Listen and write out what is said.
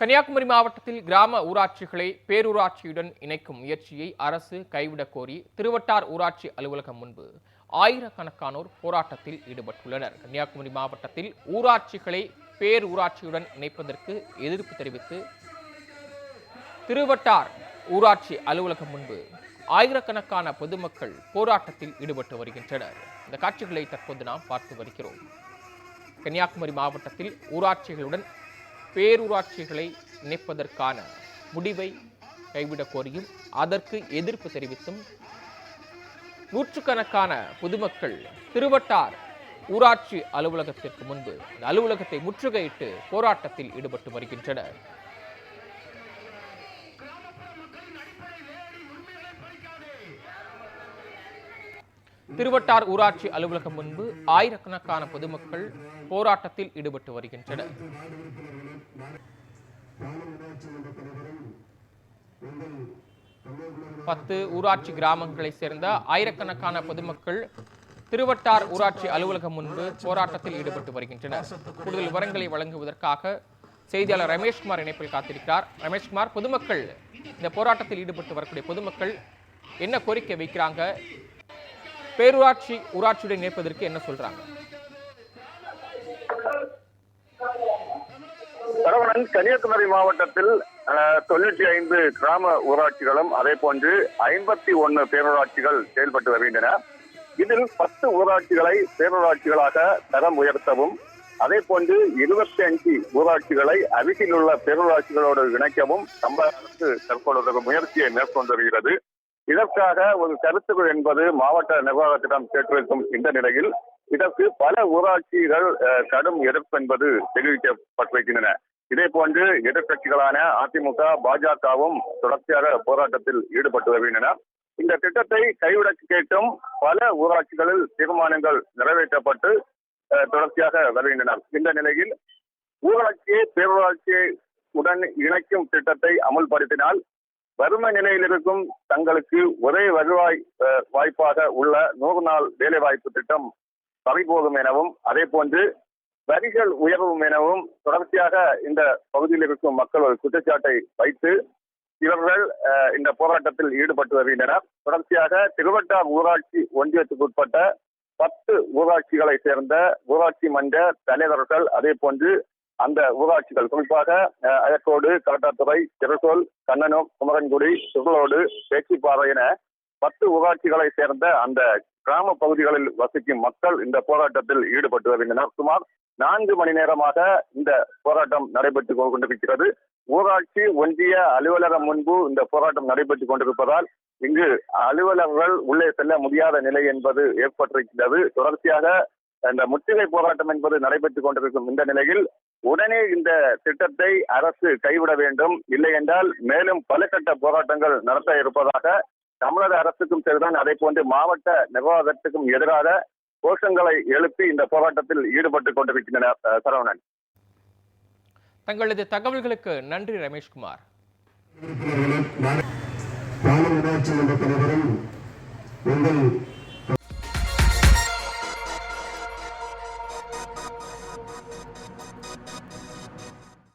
கன்னியாகுமரி மாவட்டத்தில் கிராம ஊராட்சிகளை பேரூராட்சியுடன் இணைக்கும் முயற்சியை அரசு கைவிடக் கோரி திருவட்டார் ஊராட்சி அலுவலகம் முன்பு ஆயிரக்கணக்கானோர் போராட்டத்தில் ஈடுபட்டுள்ளனர். கன்னியாகுமரி மாவட்டத்தில் ஊராட்சிகளை பேரூராட்சியுடன் இணைப்பதற்கு எதிர்ப்பு தெரிவித்து திருவட்டார் ஊராட்சி அலுவலகம் முன்பு ஆயிரக்கணக்கான பொதுமக்கள் போராட்டத்தில் ஈடுபட்டு வருகின்றனர். இந்த காட்சிகளை தற்போது நாம் பார்த்து வருகிறோம். கன்னியாகுமரி மாவட்டத்தில் ஊராட்சிகளுடன் பேரூராட்சிகளை இணைப்பதற்கான முடிவை கைவிடக் கோரியும் அதற்கு எதிர்ப்பு தெரிவித்தும் நூற்றுக்கணக்கான பொதுமக்கள் திருவட்டார் ஊராட்சி அலுவலகத்திற்கு முன்பு அலுவலகத்தை முற்றுகையிட்டு போராட்டத்தில் ஈடுபட்டு வருகின்றனர். திருவட்டார் ஊராட்சி அலுவலகம் முன்பு ஆயிரக்கணக்கான பொதுமக்கள் போராட்டத்தில் ஈடுபட்டு வருகின்றனர். பத்து ஊராட்சி கிராமங்களை சேர்ந்த ஆயிரக்கணக்கான பொதுமக்கள் திருவட்டார் ஊராட்சி அலுவலகம் முன்பு போராட்டத்தில் ஈடுபட்டு வருகின்றனர். கூடுதல் விவரங்களை வழங்குவதற்காக செய்தியாளர் ரமேஷ்குமார் இணைப்பில் காத்திருக்கிறார். ரமேஷ்குமார் பொதுமக்கள் இந்த போராட்டத்தில் ஈடுபட்டு வரக்கூடிய பொதுமக்கள் என்ன கோரிக்கை வைக்கிறாங்க? பேரூராட்சி ஊராட்சியுடன் இணைப்பதற்கு என்ன சொல்றாங்க? சரவணன் கன்னியாகுமரி மாவட்டத்தில் தொண்ணூற்றி ஐந்து கிராம ஊராட்சிகளும் அதே போன்று ஐம்பத்தி ஒன்னு பேரூராட்சிகள் செயல்பட்டு வருகின்றன. இதில் பத்து ஊராட்சிகளை பேரூராட்சிகளாக தரம் உயர்த்தவும் அதே போன்று இருபத்தி அஞ்சு ஊராட்சிகளை அருகில் உள்ள பேரூராட்சிகளோடு இணைக்கவும் தமிழக அரசு தற்போது முயற்சியை மேற்கொண்டு வருகிறது. இதற்காக ஒரு கருத்துக்கள் என்பது மாவட்ட நிர்வாகத்திடம் கேட்டிருக்கும் இந்த நிலையில் இதற்கு பல ஊராட்சிகள் அஹ், கடும் எதிர்ப்பு என்பது தெரிவிக்கப்பட்டிருக்கின்றன. இதே போன்று எதிர்கட்சிகளான அதிமுக பாஜகவும் தொடர்ச்சியாக போராட்டத்தில் ஈடுபட்டு வருகின்றன. இந்த திட்டத்தை கைவிட கேட்டும் பல ஊராட்சிகளில் தீர்மானங்கள் நிறைவேற்றப்பட்டு அஹ், தொடர்ச்சியாக வருகின்றன. இந்த நிலையில் ஊராட்சியை பேரூராட்சியை உடன் இணைக்கும் திட்டத்தை அமுல்படுத்தினால் வறுமை நிலையில் இருக்கும் தங்களுக்கு ஒரே வருவாய் வாய்ப்பாக உள்ள நூறு நாள் வேலைவாய்ப்பு திட்டம் பறிபோகும் எனவும் அதே போன்று வரிகள் உயர்வும் எனவும் தொடர்ச்சியாக இந்த பகுதியில் இருக்கும் மக்கள் ஒரு குற்றச்சாட்டை வைத்து இவர்கள் அஹ், இந்த போராட்டத்தில் ஈடுபட்டு வருகின்றனர். தொடர்ச்சியாக திருவட்டார் ஊராட்சி ஒன்றியத்துக்கு உட்பட்ட பத்து ஊராட்சிகளை சேர்ந்த ஊராட்சி மன்ற தலைவர்கள் அதே போன்று அந்த ஊராட்சிகள். குறிப்பாக அயக்கோடு காட்டாத்துறை திருசோல் கண்ணனம் குமரன்குடி சுகலோடு பேச்சிப்பாறை என பத்து ஊராட்சிகளை சேர்ந்த அந்த கிராம பகுதிகளில் வசிக்கும் மக்கள் இந்த போராட்டத்தில் ஈடுபட்டு வருகின்றனர். சுமார் நான்கு மணி நேரமாக இந்த போராட்டம் நடைபெற்றுக் கொண்டிருக்கிறது. ஊராட்சி ஒன்றிய அலுவலகம் முன்பு இந்த போராட்டம் நடைபெற்றுக் கொண்டிருப்பதால் இங்கு அலுவலர்கள் உள்ளே செல்ல முடியாத நிலை என்பது ஏற்பட்டிருக்கிறது. தொடர்ச்சியாக இந்த முற்றுகை போராட்டம் என்பது நடைபெற்றுக் கொண்டிருக்கும் இந்த நிலையில் உடனே இந்த திட்டத்தை அரசு கைவிட வேண்டும் இல்லை என்றால் மேலும் பல கட்ட போராட்டங்கள் நடத்த இருப்பதாக தமிழக அரசுக்கும் சரிதான் அதே போன்று மாவட்ட நிர்வாகத்துக்கும் எதிராக கோஷங்களை எழுப்பி இந்த போராட்டத்தில் ஈடுபட்டுக் கொண்டிருக்கின்றனர் சரவணன் தங்களது தகவல்களுக்கு நன்றி ரமேஷ்குமார் மன்ற தலைவரும் எங்கள்